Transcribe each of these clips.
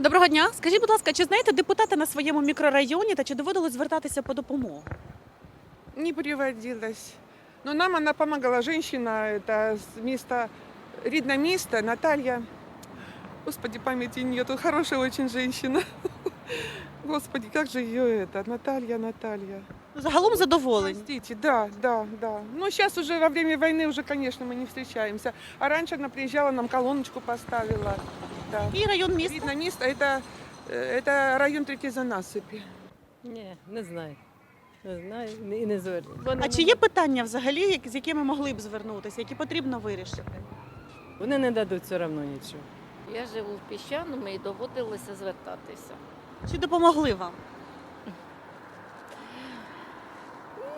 Доброго дня. Скажіть, будь ласка, чи знаєте депутата на своєму мікрорайоні та чи доводилось звертатися по допомогу? Не приводилось. Но нам она помогала. Женщина, это с места, Ридное место, Наталья. Господи, памяти нету. Хорошая очень женщина. Господи, как же ее это? Наталья, Наталья. Ну, Загалом задоволені. Простите, да, да, да. Но сейчас уже во время войны уже, конечно, мы не встречаемся. А раньше она приезжала, нам колоночку поставила. Да. І район міста. Ридное место, это, э, это район Третьей Занасыпи. Ні, не знаю. Не знаю і не зверну. А чи є питання взагалі, як- з якими могли б звернутися, які потрібно вирішити? Вони не дадуть все одно нічого. Я живу в піщаному і доводилося звертатися. Чи допомогли вам?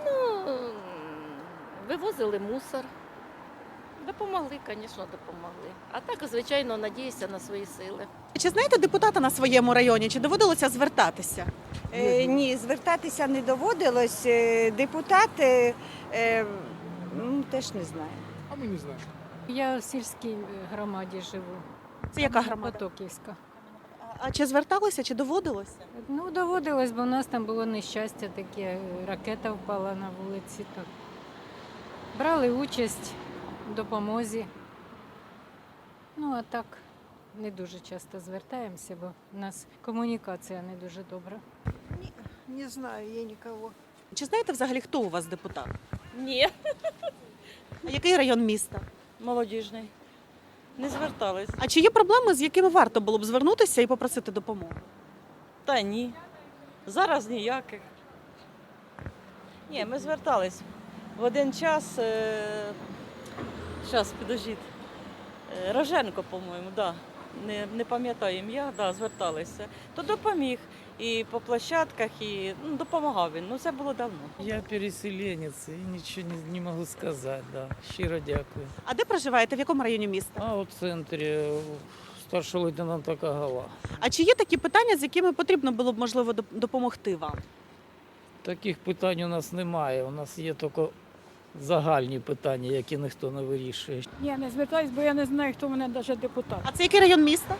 Ну, вивозили мусор. Допомогли, звісно, допомогли. А так, звичайно, надіюся на свої сили. Чи знаєте депутата на своєму районі? Чи доводилося звертатися? Е, Ні, звертатися не доводилось. Е, Депутати е, ну, теж не знаю. А ми не знаємо. Я в сільській громаді живу. Це яка громада? Потоківська. А чи зверталися, чи доводилося? Ну, доводилось, бо в нас там було нещастя таке, ракета впала на вулиці. Так. Брали участь допомозі. Ну, а так не дуже часто звертаємося, бо в нас комунікація не дуже добра. Не знаю, я нікого. Чи знаєте взагалі, хто у вас депутат? Ні, А який район міста? молодіжний. Не звертались. А чи є проблеми, з якими варто було б звернутися і попросити допомогу? Та ні. Зараз ніяких. Ні, ми звертались. В один час. Зараз, підождіть. Е, Роженко, по-моєму, да. Не, не пам'ятаю ім'я, да, зверталися. То допоміг і по площадках, і ну, допомагав він. Ну це було давно. Я переселенець і нічого не, не можу сказати. Да. Щиро дякую. А де проживаєте? В якому районі міста? А у центрі старшого лейтенанта Кагала. А чи є такі питання, з якими потрібно було б можливо допомогти вам? Таких питань у нас немає. У нас є тільки загальні питання, які ніхто не вирішує. Ні, не звертаюсь, бо я не знаю, хто мене навіть депутат. А це який район міста?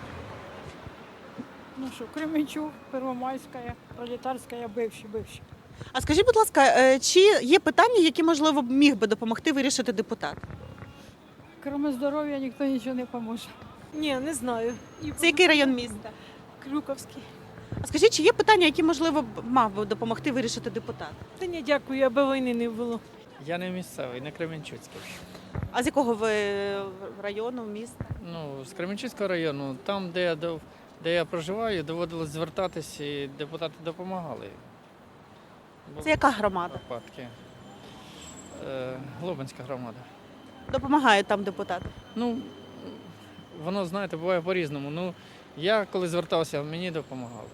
Ну що, Кременчук, Первомайська, Пролетарська, бивші, бивші. А скажіть, будь ласка, е, чи є питання, які можливо міг би допомогти вирішити депутат? Крім здоров'я ніхто нічого не поможе. Ні, не знаю. Це який район міста? Крюковський. А скажіть, чи є питання, які можливо мав би допомогти вирішити депутат? Та ні, дякую, аби війни не було. Я не місцевий, не Кременчуцький. А з якого ви району, міста? Ну, з Кременчуцького району, там, де я, де я проживаю, доводилось звертатися, і депутати допомагали. Це яка громада? випадки. Е, Глобинська громада. Допомагають там депутати. Ну, воно, знаєте, буває по-різному. Ну, я коли звертався, мені допомагали.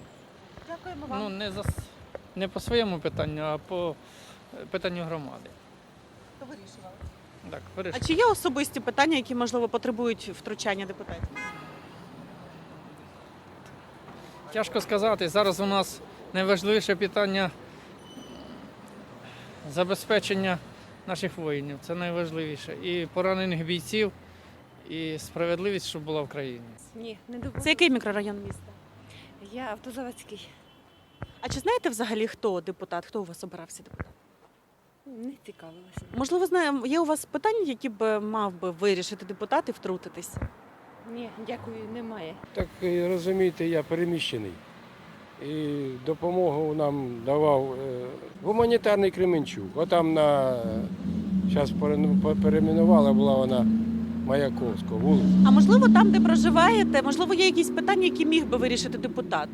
Дякуємо Ну, не, за, не по своєму питанню, а по е, питанню громади. Вирішували. Так, А вирішили. чи є особисті питання, які можливо потребують втручання депутатів? Тяжко сказати. Зараз у нас найважливіше питання забезпечення наших воїнів. Це найважливіше. І поранених бійців, і справедливість, щоб була в країні. Ні, не доводилось. Це який мікрорайон міста? Я автозаводський. А чи знаєте взагалі, хто депутат? Хто у вас обирався депутат? Не цікавилася. Можливо, знає, є у вас питання, які б мав би вирішити депутат і втрутитися? Ні, дякую, немає. Так е, розумієте, я переміщений. І допомогу нам давав е, гуманітарний Кременчук. Отам на зараз перейменувала була вона Маяковська вулиця. А можливо, там, де проживаєте, можливо, є якісь питання, які міг би вирішити депутат?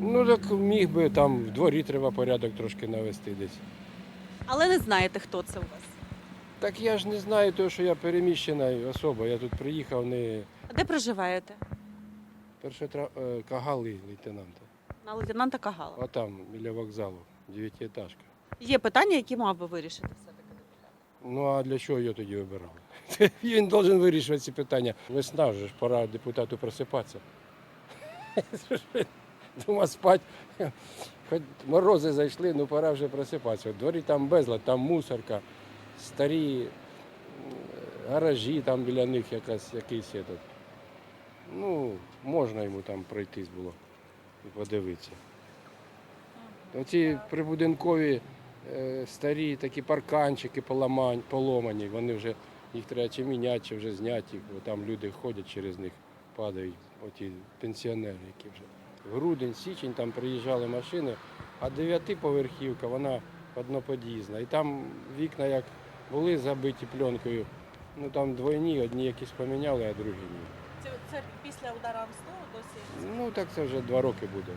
Ну так міг би там в дворі треба порядок трошки навести десь. Але не знаєте, хто це у вас. Так я ж не знаю того, що я переміщена особа. Я тут приїхав не А де проживаєте? перше тра- е, кагали лейтенанта. На лейтенанта Кагала. А там біля вокзалу, дев'ятиэтажка. Є питання, які мав би вирішити все-таки депутат. Ну а для чого його тоді вибирали? Він повинен вирішувати ці питання. Весна вже ж пора депутату просипатися. Дома спать. Хоч морози зайшли, ну пора вже просипатися. Дворі там безлад, там мусорка, старі гаражі, там біля них якась, якийсь этот, Ну, можна йому там пройтись було і подивитися. Оці прибудинкові е, старі такі парканчики поламань, поломані, вони вже їх треба чи міняти, чи вже зняти бо там люди ходять через них, падають, оті пенсіонери, які вже. Грудень, січень там приїжджали машини, а дев'ятиповерхівка, вона однопод'їзна. І там вікна як були забиті пленкою, ну там двойні, одні якісь поміняли, а другі ні. Це, це після удара МСТО досі? Ну так це вже два роки буде.